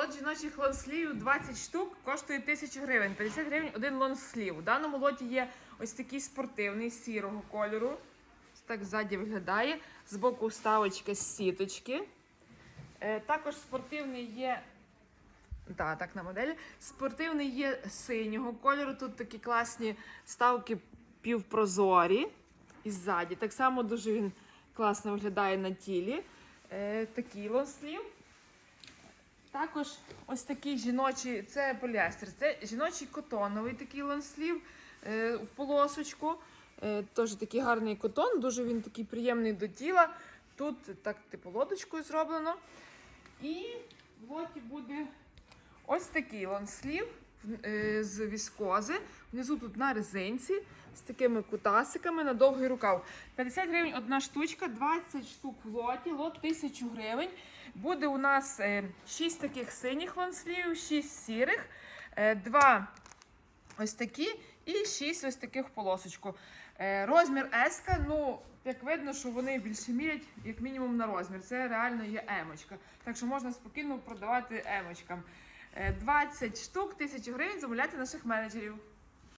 Лот жіночих лонслівів 20 штук коштує 1000 гривень, 50 гривень один лонслів. У даному лоті є ось такий спортивний сірого кольору. Так ззаді виглядає. Збоку вставочка з сіточки. Е, також спортивний є. Так, так на моделі. Спортивний є синього кольору. Тут такі класні ставки півпрозорі і ззаді. Так само дуже він класно виглядає на тілі. Е, такий лонслів. Також ось такий жіночий, це поліестер, це жіночий котоновий такий ланслів е, в полосочку. Е, теж такий гарний котон, дуже він такий приємний до тіла. Тут так типу лодочкою зроблено. І в лоті буде ось такий лонслів в- е, з віскози. Внизу тут на резинці з такими кутасиками на довгий рукав. 50 гривень одна штучка, 20 штук в лоті, лот 1000 гривень. Буде у нас 6 таких синіх лонслів, 6 сірих, 2 ось такі і 6 ось таких полосочку. Е, Розмір S, ну, як видно, що вони більше мірять, як мінімум, на розмір. Це реально є емочка. Так що можна спокійно продавати емочкам. Е, 20 штук, 1000 гривень замовляйте наших менеджерів.